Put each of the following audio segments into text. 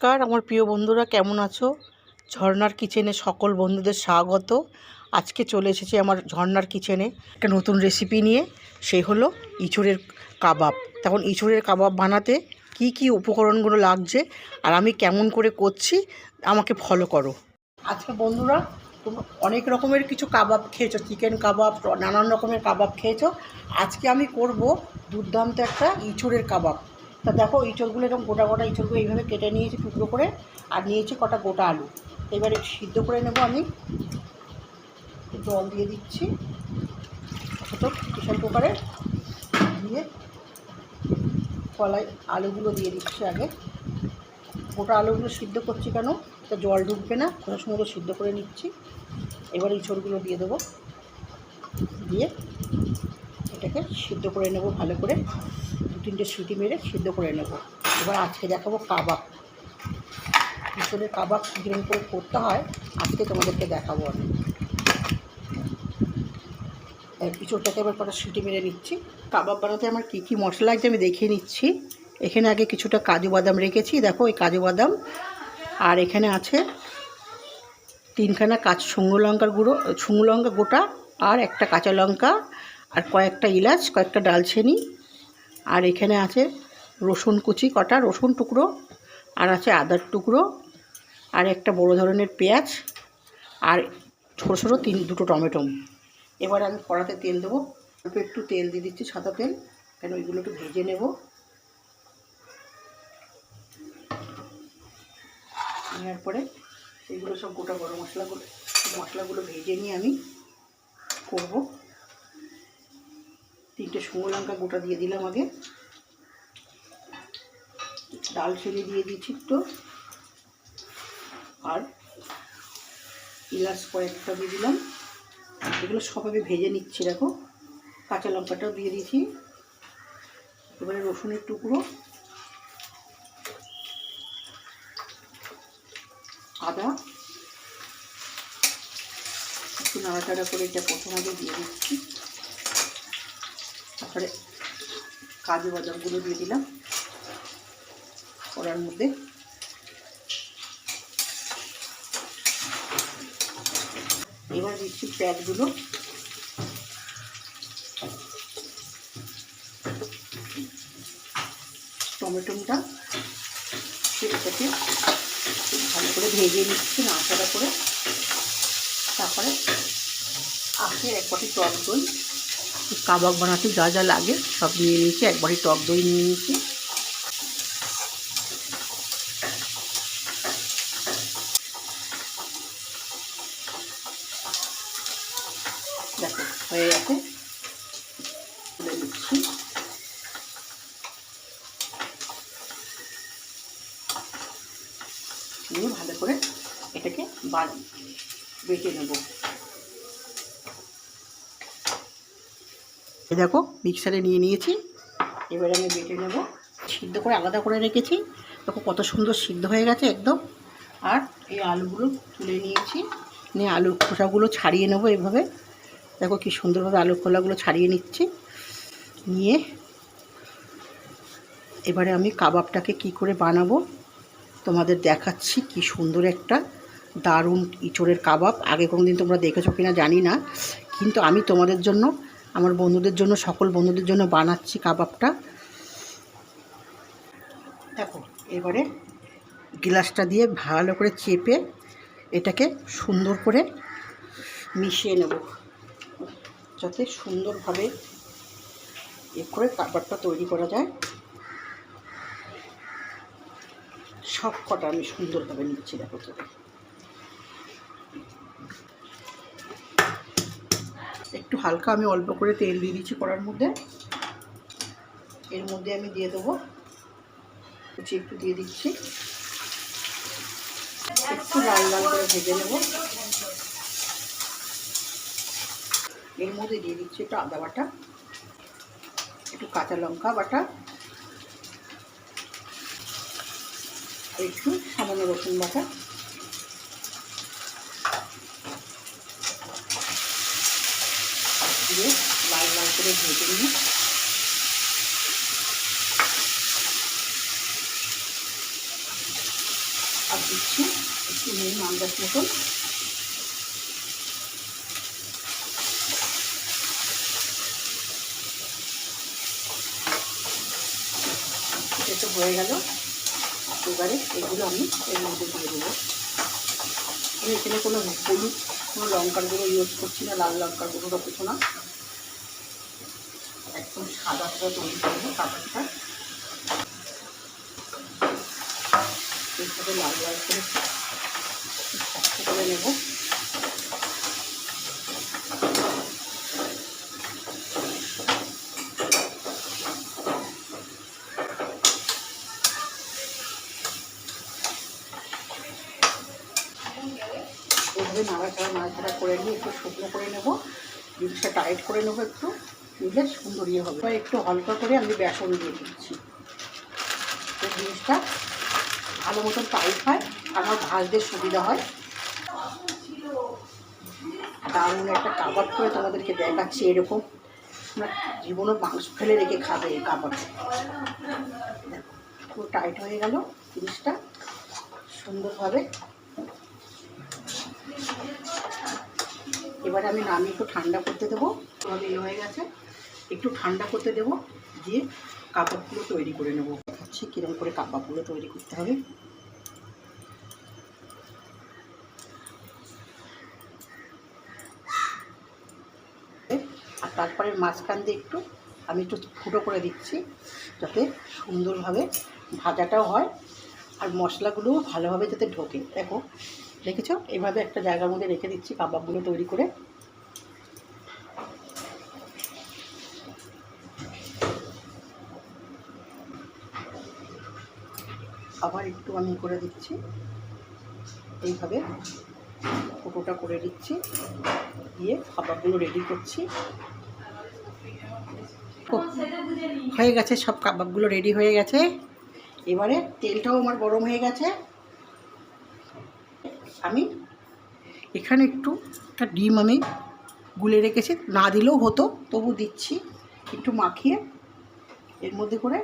নমস্কার, আমার প্রিয় বন্ধুরা, কেমন আছো? ঝর্নার কিচেনে সকল বন্ধুদের স্বাগত। আজকে চলে এসেছি আমার ঝর্নার কিচেনে একটা নতুন রেসিপি নিয়ে, সেই হলো ইঁচড়ের কাবাব। তখন ইঁচড়ের কাবাব বানাতে কি কি উপকরণগুলো লাগছে আর আমি কেমন করে করছি, আমাকে ফলো করো। আজকে বন্ধুরা, তোমরা অনেক রকমের কিছু কাবাব খেয়েছো চিকেন কাবাব, নানান রকমের কাবাব খেয়েছো। আজকে আমি করব দুর্দান্ত একটা ইঁচড়ের কাবাব। তা দেখো ইঁচড়গুলো এরকম গোটা গোটা ইঁচড়গুলো এইভাবে কেটে নিয়েছি টুকরো করে, আর নিয়েছি কটা গোটা আলু। এবারে সিদ্ধ করে নেব আমি। জল দিয়ে দিচ্ছি। ছোটো প্রেশার কুকারে দিয়ে কলাই আলুগুলো দিয়ে দিচ্ছি আগে। গোটা আলুগুলো সিদ্ধ করছি কেন? তা জল ঢুকবে না, কোনো সময় সিদ্ধ করে নিচ্ছি। এবার ইঁচড়গুলো দিয়ে দেবো। দিয়ে এটাকে সিদ্ধ করে নেব ভালো করে। দু তিনটে সিটি মেরে সিদ্ধ করে নেব। এবার আজকে দেখাবো কাবাব। পিছনের কাবাব কীরকম করে করতে হয়, আজকে তোমাদেরকে দেখাবো আমি। পিছনটাকে এবার কটা সিটি মেরে নিচ্ছি। কাবাব বানাতে আমার কী কী মশলা লাগছে আমি দেখিয়ে নিচ্ছি। এখানে আগে কিছুটা কাজু বাদাম রেখেছি, দেখো ওই কাজু বাদাম। আর এখানে আছে তিনখানা কাঁচ শুকনো লঙ্কার গুঁড়ো, শুকনো লঙ্কা গোটা আর একটা কাঁচা লঙ্কা। আর কয়েকটা ইলাচ, কয়েকটা ডালচিনি, আর এখানে আছে রসুন কুচি, কটা রসুন টুকরো, আর আছে আদার টুকরো, আর একটা বড় ধরনের পেঁয়াজ, আর ছোটো ছোটো তিন, দুটো টমেটো। এবার আমি কড়াতে তেল দেবো। অল্প একটু তেল দিয়ে দিচ্ছি সাদা তেল, কেন ওইগুলো একটু ভেজে নেব। নেওয়ার পরে এইগুলো সব গোটা গরম মশলাগুলো মশলাগুলো ভেজে নিয়ে আমি করব। তিনটে শুকনো লঙ্কা গোটা দিয়ে দিলাম আগে। ডাল ছেড়ে দিয়ে দিয়েছি একটু। আর ইলাচ কয়েকটা দিয়ে দিলাম। এগুলো সবাই ভেজে নিচ্ছি, দেখো। কাঁচা লঙ্কাটাও দিয়ে দিয়েছি এবারে রসুনের টুকরো। আদা। একটু নাড়াচাড়া করে এটা প্রথম আগে দিয়ে দিচ্ছি। তারপরে কাজু বাদামগুলো দিয়ে দিলাম। কড়ার মধ্যে। এবার দিচ্ছি প্যাকগুলো টমেটোটা সেটাকে ভালো করে ভেজে নিচ্ছি নাড়াচাড়া করে। তারপরে আখের এক বাটি টক দই। কাবাব বানাতে যা যা লাগে সব নিয়ে নিয়েছি এক বাটি টক দই নিয়ে নিয়েছি। দেখো, হয়ে গেছে। নিয়ে ভালো করে এটাকে বার বেটে নেব। এই দেখো মিক্সারে নিয়ে নিয়েছি। এবারে আমি বেটে নেব। সিদ্ধ করে আলাদা করে রেখেছি। দেখো কত সুন্দর সিদ্ধ হয়ে গেছে একদম। আর এই আলুগুলো তুলে নিয়েছি। নিয়ে আলুর খোসাগুলো ছাড়িয়ে নেব এভাবে। দেখো কি সুন্দরভাবে আলুর খোলাগুলো ছাড়িয়ে নিচ্ছি। নিয়ে এবারে আমি কাবাবটাকে কি করে বানাবো? তোমাদের দেখাচ্ছি কি সুন্দর একটা দারুণ ইঁচড়ের কাবাব। আগে কোনো দিন তোমরা দেখেছ কিনা জানি না। কিন্তু আমি তোমাদের জন্য আমার বন্ধুদের জন্য, সকল বন্ধুদের জন্য বানাচ্ছি কাবাবটা। দেখো, এবারে গ্লাসটা দিয়ে ভালো করে চেপে এটাকে সুন্দর করে মিশিয়ে নেব, যাতে সুন্দরভাবে এ করে কাবাবটা তৈরি করা যায়। সব কটা আমি সুন্দরভাবে নিচ্ছি, দেখো তো একটু হালকা আমি অল্প করে তেল দিয়ে দিচ্ছি কড়ার মধ্যে। এর মধ্যে আমি দিয়ে দেবো কুচি একটু দিয়ে দিচ্ছি। একটু লাল লাল করে ভেজে নেব। এর মধ্যে দিয়ে দিচ্ছি একটু আদা বাটা, একটু কাঁচা লঙ্কা বাটা একটু সামান্য রসুন বাটা দিয়ে লাল লাল করে ভেজে নিয়ে আর দিচ্ছি একটু নুন আন্দাজ মতন। এটা হয়ে গেল এবারে এগুলো আমি এর মধ্যে দিয়ে দেবো। আমি এখানে কোনো হলুদ, কোনো লঙ্কার গুঁড়ো ইউজ করছি না, লাল লঙ্কার গুঁড়ো বা কিছু না। একদম সাদা সাদা তৈরি করব কাবাবটা এইভাবে লাল লাল করে শক্ত করে নেব। এইভাবে নাড়াচাড়া নাড়াচাড়া করে নিয়ে একটু শুকনো করে নেব। জিনিসটা টাইট করে নেব একটু। নিলে সুন্দর ইয়ে হবে। একটু হালকা করে আমি বেসন দিয়ে দিচ্ছি। জিনিসটা ভালো মতন টাইট হয় আমার ভাজতে সুবিধা হয়। দারুণ একটা কাবাব করে তোমাদেরকে দেখাচ্ছি এরকম। জীবনও মাংস ফেলে রেখে খাবে এই কাবাব। দেখো টাইট হয়ে গেল জিনিসটা। সুন্দরভাবে। এবারে আমি নামিয়ে একটু ঠান্ডা করতে দেবো। তোমাদের ইয়ে হয়ে গেছে। একটু ঠান্ডা করতে দেবো, দিয়ে কাবাবগুলো তৈরি করে নেব। দেখাচ্ছি কীরকম করে কাবাবগুলো তৈরি করতে হবে। আর তারপরে মাঝখান দিয়ে একটু আমি একটু ফুটো করে দিচ্ছি, যাতে সুন্দরভাবে ভাজাটাও হয় আর মশলাগুলোও ভালোভাবে যাতে ঢোকে। দেখো, দেখেছ? এভাবে একটা জায়গার মধ্যে রেখে দিচ্ছি কাবাবগুলো তৈরি করে আবার একটু আমি করে দিচ্ছি। এইভাবে ফোটোটা করে দিচ্ছি। দিয়ে খাবারগুলো রেডি করছি। হয়ে গেছে, সব কাবাবগুলো রেডি হয়ে গেছে। এবারে তেলটাও আমার গরম হয়ে গেছে। আমি এখানে একটু একটা ডিম আমি গুলে রেখেছি। না দিলেও হতো, তবু দিচ্ছি। একটু মাখিয়ে, এর মধ্যে করে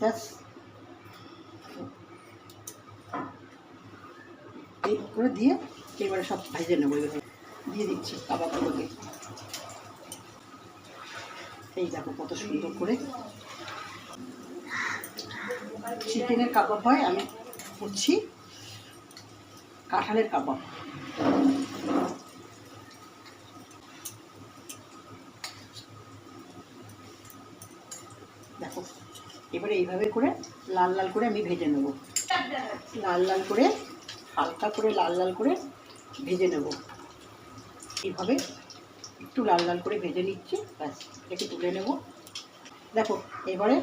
জাস্ট এই করে দিয়ে এবারে সব ভেজে নেব, এবারে দিয়ে দিচ্ছি কাবাবগুলোকে। এই দেখো কত সুন্দর করে। চিকেনের কাবাব হয়, আমি করছি কাঁঠালের কাবাব। দেখো, এবারে এইভাবে করে লাল লাল করে আমি ভেজে নেব। লাল লাল করে হালকা করে লাল লাল করে ভেজে নেব। এইভাবে একটু লাল লাল করে ভেজে নিচ্ছি, ব্যাস, এটাকে তুলে নেব। দেখো, এবারে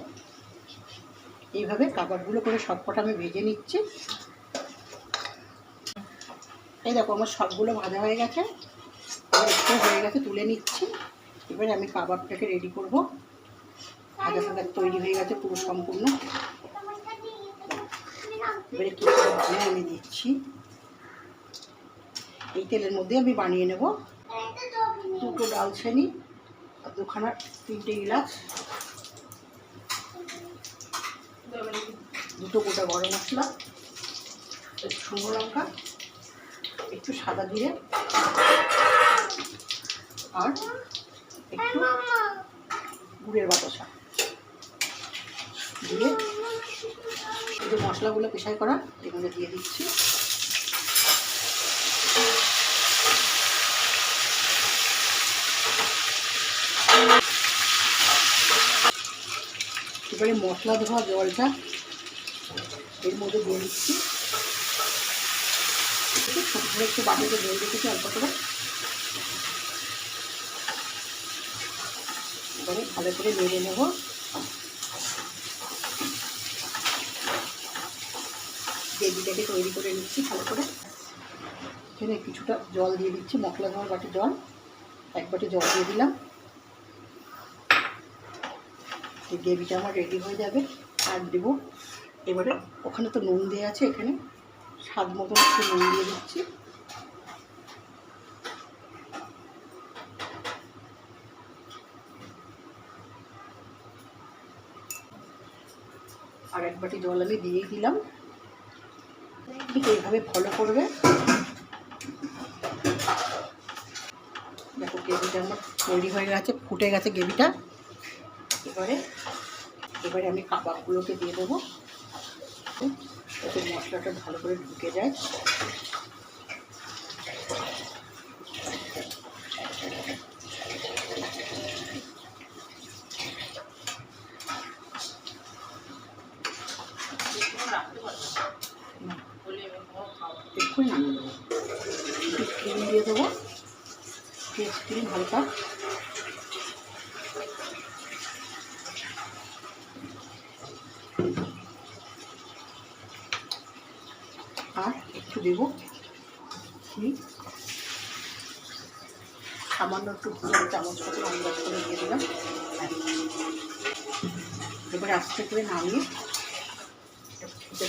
এইভাবে কাবাবগুলো করে সবকটা আমি ভেজে নিচ্ছি। এই দেখো, আমার সবগুলো ভাজা হয়ে গেছে একটু হয়ে গেছে, তুলে নিচ্ছি। এবারে আমি কাবাবটাকে রেডি করব। ভাজা ভাজা তৈরি হয়ে গেছে পুরো সম্পূর্ণ। এবারে কি করে আমি দিচ্ছি। এই তেলের মধ্যে আমি বানিয়ে নেব দুটো ডালচিনি আর দুখানা তিনটে ইলাচ দুটো গোটা গরম মশলা, একটু শুকনো লঙ্কা, একটু সাদা জিরে আর একটু গুড়ের বাতাসা। দিয়ে যে মশলাগুলো পেশাই করা এগুলো দিয়ে দিচ্ছি। এবারে মশলা ধোয়া জলটা এর মধ্যে দিয়ে দিচ্ছি। একটু বাটিতে জল রেখেছি অল্প করে। এবারে ভালো করে নেড়ে নেব। গ্রেভিটাকে তৈরি করে নিচ্ছি ভালো করে। এখানে কিছুটা জল দিয়ে দিচ্ছি, মশলা ধোয়ার বাটি জল। এক বাটি জল দিয়ে দিলাম। এই গ্রেভিটা আমার রেডি হয়ে যাবে। আর দেবো, এবারে ওখানে তো নুন দেওয়া আছে, এখানে স্বাদ মতন একটু নুন দিয়ে দিচ্ছি। আর এক বাটি জল আমি দিয়েই দিলাম। ঠিক এইভাবে ফলো করবে। দেখো গ্রেভিটা আমার তৈরি হয়ে গেছে, ফুটে গেছে গ্রেভিটা। এবারে এবারে আমি কাবাবগুলোকে দিয়ে দেবো। যাতে মশলাটা ভালো করে ঢুকে যায় এক্ষুনি নামিয়ে দেবো একটু ক্রিম দিয়ে দেবো পেঁয়াজ ক্রিম হালকা আর একটু দেবো। সামান্য একটু আমি চামচ মতো আন্দাজ করে দিয়ে দিলাম। এবার আস্তে করে নামিয়ে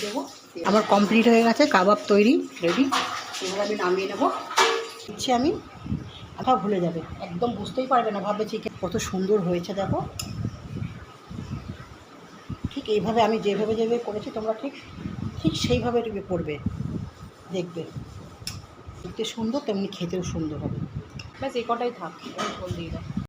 দেবো। আমার কমপ্লিট হয়ে গেছে কাবাব তৈরি রেডি এবার আমি নামিয়ে নেব। দিচ্ছি আমি আঁকা ভুলে যাবে। একদম বুঝতেই পারবে না ভাববে চিকেন কত সুন্দর হয়েছে দেখো। ঠিক এইভাবে আমি যেভাবে যেভাবে করেছি তোমরা ঠিক ঠিক সেইভাবে করবে। দেখবে। দেখতে সুন্দর তেমনি খেতেও সুন্দর হবে। ব্যাস এ কটাই থাক